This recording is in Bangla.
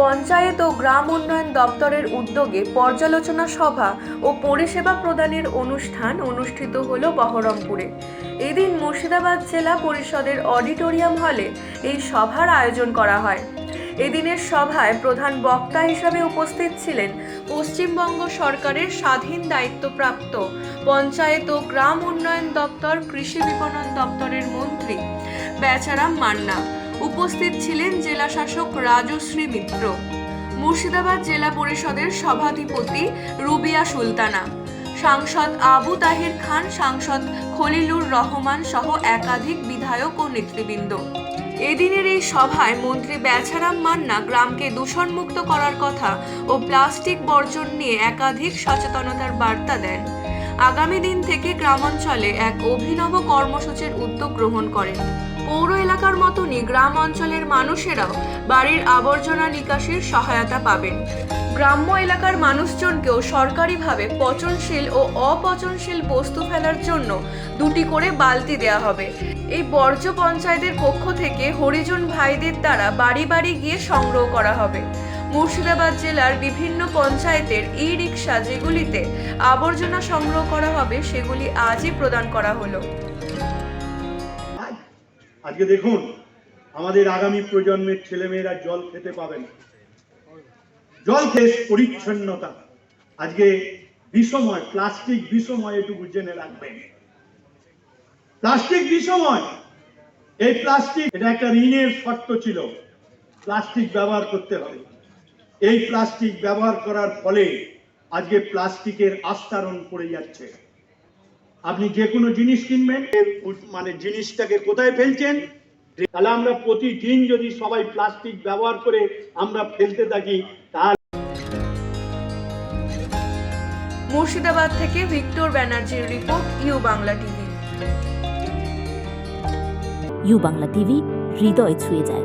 পঞ্চায়েত ও গ্রাম উন্নয়ন দপ্তরের উদ্যোগে পর্যালোচনা সভা ও পরিষেবা প্রদানের অনুষ্ঠান অনুষ্ঠিত হল বহরমপুরে। এদিন মুর্শিদাবাদ জেলা পরিষদের অডিটোরিয়াম হলে এই সভার আয়োজন করা হয়। এদিনের সভায় প্রধান বক্তা হিসাবে উপস্থিত ছিলেন পশ্চিমবঙ্গ সরকারের স্বাধীন দায়িত্বপ্রাপ্ত পঞ্চায়েত ও গ্রাম উন্নয়ন দপ্তর, কৃষি বিপণন দপ্তরের মন্ত্রী বেচারাম মান্না। উপস্থিত ছিলেন জেলা শাসক রাজশ্রী মিত্র। মুর্শিদাবাদ জেলা পরিষদের সভাধিপতি রুবিয়া সুলতানা, সাংসদ আবু তাহির খান, সাংসদ খলিলুর রহমান সহ একাধিক বিধায়ক ও নেতৃবৃন্দ। এদিনের এই সভায় মন্ত্রী বেচারাম মান্না গ্রামকে দূষণমুক্ত করার কথা ও প্লাস্টিক বর্জন নিয়ে একাধিক সচেতনতার বার্তা দেন। আগামী দিন থেকে গ্রামাঞ্চলে এক অভিনব কর্মসূচির উদ্যোগ গ্রহণ করেন। পৌর এলাকার মতনই গ্রাম অঞ্চলের মানুষেরাও বাড়ির আবর্জনা নিকাশির সহায়তা পাবেন। গ্রাম্য এলাকার মানুষজনকেও সরকারিভাবে পচনশীল ও অপচনশীল বস্তু ফেলার জন্য দুটি করে বালতি দেওয়া হবে। এই বর্জ্য পঞ্চায়েতের পক্ষ থেকে হরিজন ভাইদের দ্বারা বাড়ি বাড়ি গিয়ে সংগ্রহ করা হবে। মুর্শিদাবাদ জেলার বিভিন্ন পঞ্চায়েতের ই রিক্সা যেগুলিতে আবর্জনা সংগ্রহ করা হবে, সেগুলি আজই প্রদান করা হলো। আজকে দেখুন, আমাদের আগামী প্রজন্মের ছেলেমেয়েরা জল খেতে পাবে না। জল খেয়ে পরিচ্ছন্নতা। আজকে বিষময়, প্লাস্টিক বিষময় এটুকু জেনে রাখবেন। প্লাস্টিক বিষময়, এই প্লাস্টিক, এটা একটা ঋণের শর্ত ছিল। প্লাস্টিক ব্যবহার করতে হবে। এই প্লাস্টিক ব্যবহার করার ফলে আজকে প্লাস্টিকের আস্তরণ পড়ে যাচ্ছে। আপনি যে কোনো জিনিস কিনবেন এর মানে জিনিসটাকে কোথায় ফেলছেন তাহলে আমরা প্রতিদিন যদি সবাই প্লাস্টিক ব্যবহার করে আমরা ফেলতে থাকি তাহলে মুর্শিদাবাদ থেকে ভিক্টর ব্যানার্জির report U Bangla TV. U Bangla TV হৃদয় ছুঁয়ে যায়।